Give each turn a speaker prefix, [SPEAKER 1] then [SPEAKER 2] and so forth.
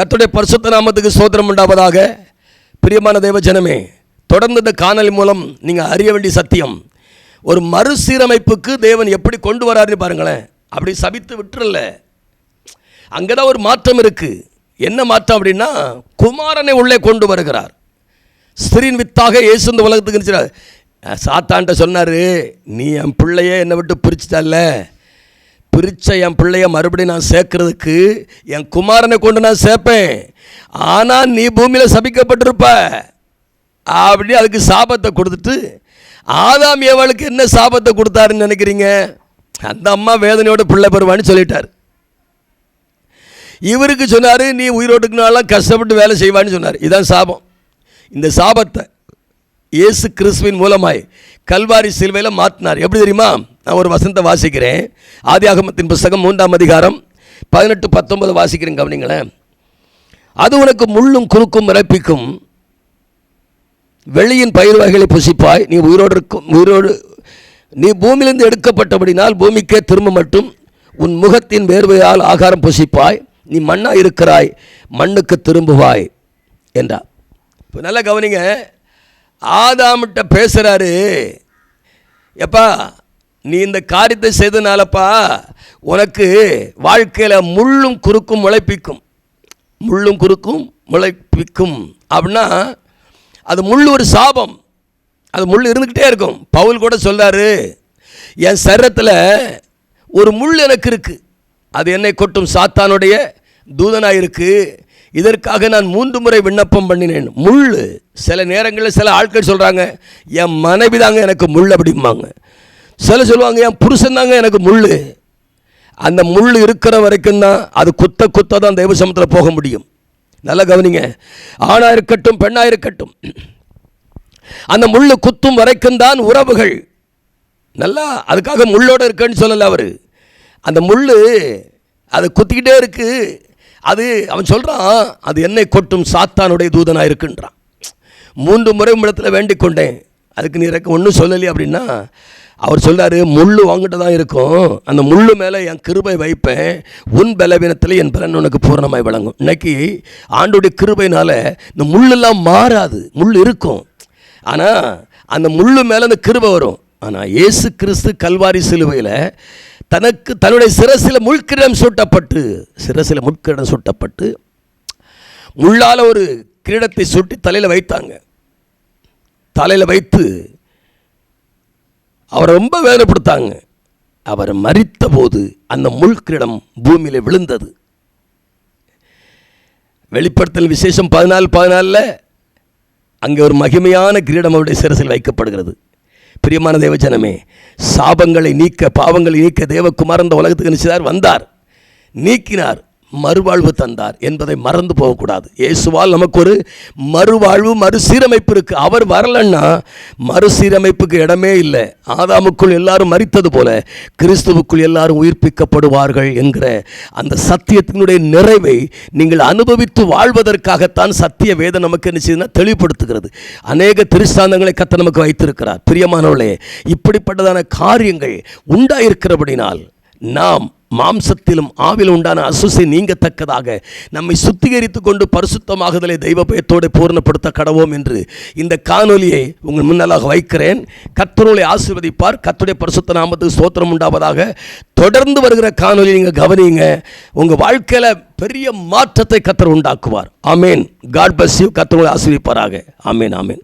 [SPEAKER 1] கத்துடைய பரிசுத்த நாமத்துக்கு சோதனம் உண்டாவதாக. பிரியமான தேவஜனமே தொடர்ந்து இந்த காணல் மூலம் நீங்கள் அறிய வேண்டிய சத்தியம் ஒரு மறுசீரமைப்புக்கு தேவன் எப்படி கொண்டு வராருன்னு பாருங்களேன். அப்படி சபித்து விட்டுறல. அங்கே தான் ஒரு மாற்றம் இருக்குது என்ன மாற்றம் அப்படின்னா குமாரனை உள்ளே கொண்டு வருகிறார். ஸ்திரீன் வித்தாக இயேசு இந்த உலகத்துக்கு சாத்தான்ட்ட சொன்னார் நீ என் பிள்ளைய என்னை விட்டு பிரிச்சிட்டல்ல. பிரித்த என் பிள்ளைய மறுபடியும் நான் சேர்க்கறதுக்கு என் குமாரனை கொண்டு நான் சேர்ப்பேன். ஆனால் நீ பூமியில் சபிக்கப்பட்டிருப்ப. அப்படி அதுக்கு சாபத்தை கொடுத்துட்டு ஆதாம் ஏவாளுக்கு என்ன சாபத்தை கொடுத்தாருன்னு நினைக்கிறீங்க? அந்த அம்மா வேதனையோட பிள்ளை பெறுவான்னு சொல்லிட்டார். இவருக்கு சொன்னார் நீ உயிரோட்டுக்குனாலாம் கஷ்டப்பட்டு வேலை செய்வான்னு சொன்னார். இதுதான் சாபம். இந்த சாபத்தை இயேசு கிறிஸ்துவின் மூலமாய் கல்வாரி சிலுவையில் மாற்றினார் எப்படி தெரியுமா? நான் ஒரு வசந்த வாசிக்கிறேன். ஆதியாகமத்தின் புஸ்தகம் மூன்றாம் அதிகாரம் பதினெட்டு பத்தொன்பது வாசிக்கிறேன் கவனிங்களேன். அது உனக்கு முள்ளும் குறுக்கும் இறப்பிக்கும் வெளியின் பயிர் வகைகளை புசிப்பாய். நீ உயிரோடு இருக்கும் உயிரோடு நீ பூமியிலிருந்து எடுக்கப்பட்டபடினால் பூமிக்கே திரும்ப மட்டும் உன் முகத்தின் வேர்வையால் ஆகாரம் புசிப்பாய். நீ மண்ணாக இருக்கிறாய் மண்ணுக்கு திரும்புவாய் என்றார். இப்போ நல்லா கவனிங்க. ஆதாமிட்ட பேசுகிறாரு எப்பா நீ இந்த காரியத்தை செய்தனாலப்பா உனக்கு வாழ்க்கையில் முள்ளும் குறுக்கும் முளைப்பிக்கும். முள்ளும் குறுக்கும் முளைப்பிக்கும். அப்படின்னா அது முள் ஒரு சாபம். அது முள் இருந்துக்கிட்டே இருக்கும். பவுல் கூட சொல்கிறாரு என் சரத்தில் ஒரு முள் எனக்கு இருக்குது அது என்னை கொட்டும் சாத்தானுடைய தூதனாக இருக்குது இதற்காக நான் மூன்று முறை விண்ணப்பம் பண்ணினேன். முள் சில நேரங்களில் சில ஆட்கள் சொல்கிறாங்க என் மனைவி தாங்க எனக்கு முள் அப்படிம்பாங்க. சில சொல்லுவாங்க என் புருஷன் தாங்க எனக்கு முள் அந்த முள் இருக்கிற வரைக்கும் தான் அது குத்த குத்த தான் தெய்வ சமத்தில் போக முடியும். நல்லா கவனிங்க. ஆணாக இருக்கட்டும் பெண்ணாக இருக்கட்டும். அந்த முள் குத்தும் வரைக்கும் தான் உறவுகள். நல்லா அதுக்காக முள்ளோடு இருக்குன்னு சொல்லலை அவர். அந்த முள் அது குத்திக்கிட்டே இருக்குது அது அவன் சொல்கிறான் அது என்னை கொட்டும் சாத்தானுடைய தூதனாக இருக்குன்றான். மூன்று முறை இடத்துல வேண்டிக் கொண்டேன். அதுக்கு நீ இறக்க ஒன்றும் சொல்லலையே அப்படின்னா அவர் சொல்கிறாரு முள் வாங்கிட்டு தான் இருக்கும். அந்த முள்ளு மேலே என் கிருபை வைப்பேன். உன் பலவீனத்தில் என் பலன் உனக்கு பூரணமாய் வழங்கும் இன்னைக்கு ஆண்டுடைய கிருபைனால இந்த முள்ளெல்லாம் மாறாது. முள் இருக்கும். ஆனால் அந்த முள்ளு மேலே அந்த கிருபை வரும். ஆனால் இயேசு கிறிஸ்து கல்வாரி சிலுவையில் தனக்கு தன்னுடைய சிரசில் முள்கிடம் சூட்டப்பட்டு சிரசில் முட்கிடம் சூட்டப்பட்டு முள்ளால் ஒரு கிரீடத்தை சுட்டி தலையில் வைத்தாங்க. தலையில் வைத்து அவரை ரொம்ப வேதனைப்படுத்தாங்க. அவர் மறித்த போது அந்த முள்கிரீடம் பூமியில் விழுந்தது. வெளிப்படுத்தல் விசேஷம் பதினாலு பதினாலில் அங்கே ஒரு மகிமையான கிரீடம் அவருடைய சிரசில் வைக்கப்படுகிறது. பிரியமான தேவஜனமே சாபங்களை நீக்க பாவங்களை நீக்க தேவகுமார் இந்த உலகத்துக்கு நினைச்சார் வந்தார். நீக்கினார். மறுவாழ்வு தந்தார் என்பதை மறந்து போகக்கூடாது. இயேசுவால் நமக்கு ஒரு மறுவாழ்வு மறுசீரமைப்பு இருக்குது அவர் வரலன்னா மறுசீரமைப்புக்கு இடமே இல்லை. ஆதாமுக்குள் எல்லாரும் மறித்தது போல கிறிஸ்துவுக்குள் எல்லாரும் உயிர்ப்பிக்கப்படுவார்கள் என்கிற அந்த சத்தியத்தினுடைய நிறைவை நீங்கள் அனுபவித்து வாழ்வதற்காகத்தான் சத்திய வேதம் நமக்கு என்ன செய்யுதுன்னா தெளிவுபடுத்துகிறது. அநேக திருஷ்டாந்தங்களை கத்த நமக்கு வைத்திருக்கிறார். பிரியமானவர்களே இப்படிப்பட்டதான காரியங்கள் உண்டாயிருக்கிறபடினால் நாம் மாம்சத்திலும் ஆவிலும் உண்டான அசுசை நீங்கத்தக்கதாக நம்மை சுத்திகரித்து கொண்டு பரிசுத்தமாகுதலை தெய்வ பயத்தோடு பூர்ணப்படுத்த கடவோம் என்று இந்த காணொலியை உங்கள் முன்னலாக வைக்கிறேன். கத்தருளை ஆசீர்வதிப்பார். கத்துடைய பரிசுத்த நாமத்துக்கு சோத்திரம் உண்டாவதாக. தொடர்ந்து வருகிற காணொலி நீங்கள் கவனியுங்க உங்கள் வாழ்க்கையில் பெரிய மாற்றத்தை கத்தர் உண்டாக்குவார். ஆமேன். காட் பஸ் யூ கத்தருளை ஆசிர்விப்பாராக ஆமேன் ஆமேன்.